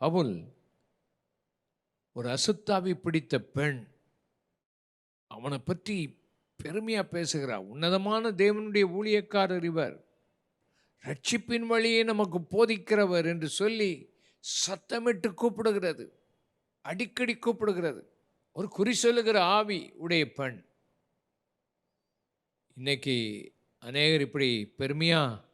பவுல் ஒரு அசுத்தாவி பிடித்த பெண். அவனை பற்றி பெருமையாக பேசுகிறார் உன்னதமான தேவனுடைய ஊழியக்காரர் இவர். ரட்சிப்பின் வழியை நமக்கு போதிக்கிறவர் என்று சொல்லி சத்தமிட்டு கூப்பிடுகிறது. அடிக்கடி கூப்பிடுகிறது. ஒரு குறி சொல்லுகிற ஆவி உடைய பெண். இன்னைக்கு அநேகர் இப்படி பெருமையாக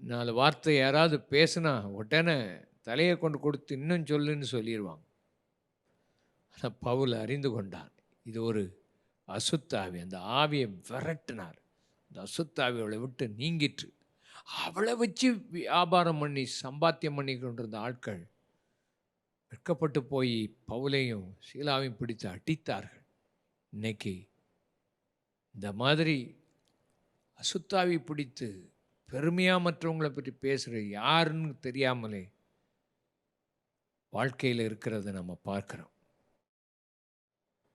நாலு வார்த்தை யாராவது பேசுனா உடனே தலையை கொண்டு கொடுத்து இன்னும் சொல்லுன்னு சொல்லிடுவாங்க ஆனால் பவுல் அறிந்து கொண்டான் இது ஒரு அசுத்தாவி. அந்த ஆவியை விரட்டினார். அந்த அசுத்தாவி அவளை விட்டு நீங்கிற்று. அவளை வச்சு வியாபாரம் பண்ணி சம்பாத்தியம் பண்ணி கொண்டிருந்த ஆட்கள் வெட்கப்பட்டு போய் பவுலையும் சீலாவையும் பிடித்து அடித்தார்கள். இன்னைக்கு இந்த மாதிரி அசுத்தாவி பிடித்து பெருமையாக மற்றவங்களை பற்றி பேசுகிற யாருன்னு தெரியாமலே வாழ்க்கையில் இருக்கிறத நம்ம பார்க்குறோம்.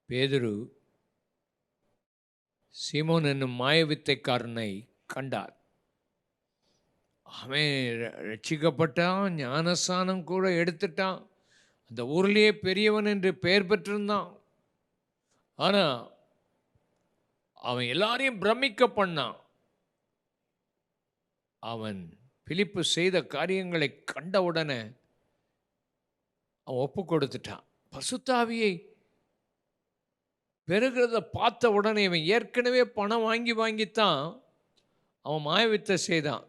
பேதுரு சீமோன் என்னும் மாயவித்தைக்காரனை கண்டார். அவன் ர- ரட்சிக்கப்பட்டான் ஞானஸ்தானம் கூட எடுத்துட்டான். அந்த ஊர்லேயே பெரியவன் என்று பெயர் பெற்றிருந்தான். ஆனால் அவன் எல்லாரையும் பிரமிக்க பண்ணான். அவன் பிலிப்பு செய்த காரியங்களை கண்டவுடனே அவன் ஒப்பு கொடுத்துட்டான் பசுத்தாவியை பெறுகிறத பார்த்த உடனே இவன் ஏற்கனவே பணம் வாங்கி வாங்கித்தான். அவன் மாயவித்தை செய்தான்.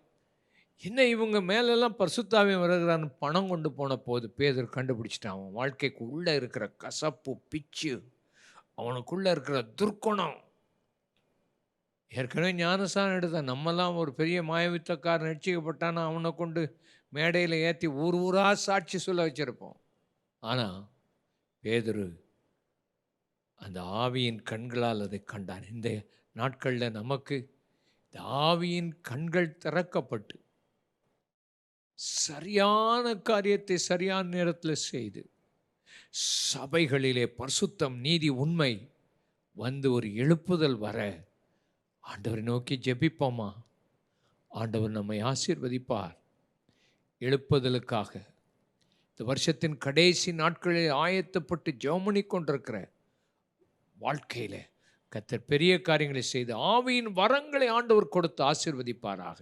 என்ன இவங்க மேலெல்லாம் பரிசுத்தாவியம் வருகிறான்னு பணம் கொண்டு போன போது பேதர் கண்டுபிடிச்சிட்டான். அவன் வாழ்க்கைக்கு உள்ளே இருக்கிற கசப்பு பிச்சு அவனுக்குள்ளே இருக்கிற துர்க்குணம். ஏற்கனவே ஞானசானம் எடுத்தான். நம்மலாம் ஒரு பெரிய மாயவித்தக்காரன் ரட்சிக்கப்பட்டானா அவனை கொண்டு மேடையில் ஏற்றி ஊர் ஊராக சாட்சி சொல்ல வச்சுருப்போம். ஆனால் பேதரு அந்த ஆவியின் கண்களால் அதை கண்டான் இந்த நாட்களில் நமக்கு இந்த ஆவியின் கண்கள் திறக்கப்பட்டு சரியான காரியத்தை சரியான நேரத்தில் செய்து சபைகளிலே பரிசுத்தம் நீதி உண்மை வந்து ஒரு எழுப்புதல் வர ஆண்டவரை நோக்கி ஜெபிப்போமா? ஆண்டவர் நம்மை ஆசீர்வதிப்பார். எழுப்புதலுக்காக இந்த வருஷத்தின் கடைசி நாட்களில் ஆயத்தப்பட்டு ஜெபமணி கொண்டிருக்கிற வாழ்க்கையில் கத்தர் பெரிய காரியங்களை செய்து ஆவியின் வரங்களை ஆண்டவர் கொடுத்து ஆசீர்வதிப்பாராக.